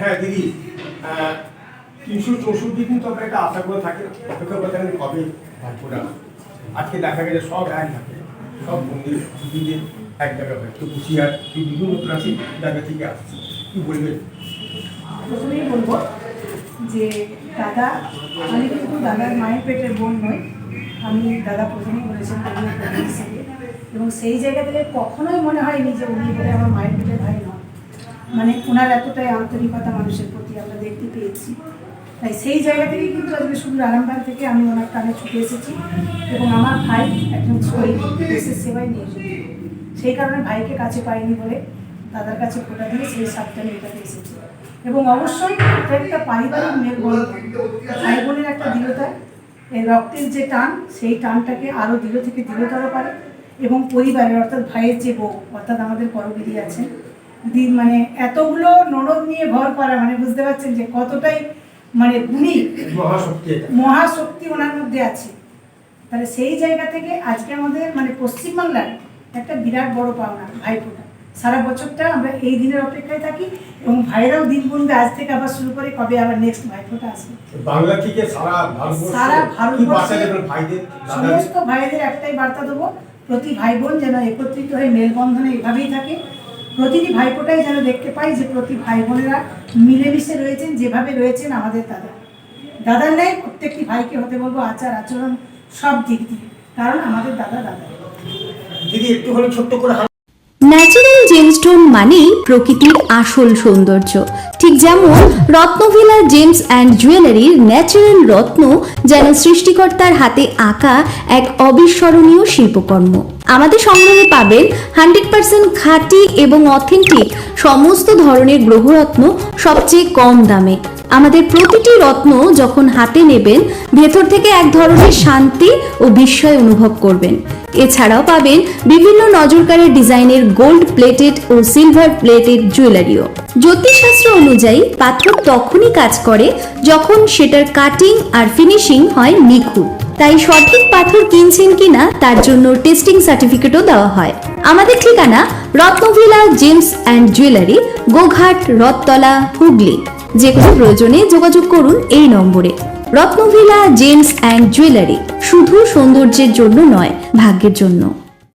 হ্যাঁ দিদি তিনশো চৌষট্টি দিন তো আমরা একটা আশা করে থাকি, অপেক্ষা করে থাকেন কবে ভাইফোঁটা আজকে দেখা গেছে সব এক থাকে সব মন্দির দিদিদের এক জায়গায় হয় তো কুচিয়ার কি বিভিন্ন রাশি জায়গা থেকে আসছে। কি বলবেন? প্রথমেই বলব যে দাদা, আমি কিন্তু দাদার মায়ের পেটের বোন নই, আমি দাদা প্রথমেই বলেছেন এবং সেই জায়গা থেকে কখনোই মনে হয়নি যে উনি বলে আমার মায়ের পেটের ভাই মানে ওনার এতটাই আন্তরিকতা মানুষের প্রতি আমরা দেখতে পেয়েছি। তাই সেই জায়গা থেকে কিন্তু আজকে শুধু আরামবাগ থেকে আমি ওনার টানে ছুটে এসেছি এবং আমার ভাই একজন শহীদ দেশের সেবায় নিয়োজিত সেই কারণে ভাইকে কাছে পাইনি বলে দাদার কাছে ফোটা দিয়ে সেই সাতটা মেয়েটাতে এসেছি। এবং অবশ্যই একটা পারিবারিক মেলবন্ধন ভাই বোনের একটা দৃঢ়তা, এই রক্তের যে টান, সেই টানটাকে আরও দৃঢ় থেকে দৃঢ়তর করে এবং পরিবারের অর্থাৎ ভাইয়ের যে বউ, অর্থাৎ আমাদের পরবিধি আছেন দিন মানে এতগুলো ননদ নিয়ে ভর করা মানে বুঝতে পারছেন যে কতটাই মানে গুণী মহাশক্তি মহাশক্তি ওনার মধ্যে আছে। তাহলে সেই জায়গা থেকে আজকে আমাদের মানে পশ্চিমবাংলার একটা বিরাট বড় পাওনা ভাইফোঁটা। সারা বছরটা আমরা এই দিনের অপেক্ষায় থাকি এবং ভাইরাও দিন গুনবে আজ থেকে আবার শুরু করে কবে আবার নেক্সট ভাইফোঁটা আসবে। বাংলা থেকে সারা সারা ভারতবর্ষে সমস্ত ভাইদের একটাই বার্তা দেবো প্রতি ভাই বোন যেন একত্রিত হয়ে মেলবন্ধনে এভাবেই থাকে। প্রতিটি ভাইপোটাই যেন দেখতে পাই যে প্রতি ভাই বোনেরা মিলেমিশে রয়েছেন যেভাবে রয়েছেন আমাদের দাদা। দাদার নেই প্রত্যেকটি ভাইকে হতে বলব আচার আচরণ সব দিক দিয়ে কারণ আমাদের দাদা দাদা। দিদি একটু হলে ছোট্ট করে ন্যাচারাল জেমস্টোন মানেই প্রকৃতির আসল সৌন্দর্য। ঠিক যেমন রত্নভিলা জেমস অ্যান্ড জুয়েলারির ন্যাচারাল রত্ন যেন সৃষ্টিকর্তার হাতে আঁকা এক অবিস্মরণীয় শিল্পকর্ম। আমাদের সংগ্রহে পাবেন হান্ড্রেড পার্সেন্ট খাঁটি এবং অথেন্টিক সমস্ত ধরনের গ্রহরত্ন সবচেয়ে কম দামে। আমাদের প্রতিটি রত্ন যখন হাতে নেবেন, ভেতর থেকে এক ধরনের শান্তি ও বিস্ময় অনুভব করবেন। এছাড়াও পাবেন বিভিন্ন নজরকারের ডিজাইনের গোল্ড প্লেটেড ও সিলভার প্লেটেড জুয়েলারিও জ্যোতিষশাস্ত্র অনুযায়ী পাথর তখনই কাজ করে যখন সেটার কাটিং আর ফিনিশিং হয় নিখুঁত। তাই সঠিক পাথর কিনছেন কিনা তার জন্য টেস্টিং সার্টিফিকেটও দেওয়া হয়। আমাদের ঠিকানা Ratnavila gems and jewellery, Goghat, Rathatala, Hooghly. যে কোনো প্রয়োজনে যোগাযোগ করুন এই নম্বরে। রত্নভিলা, জেমস অ্যান্ড জুয়েলারি শুধু সৌন্দর্যের জন্য নয়, ভাগ্যের জন্য।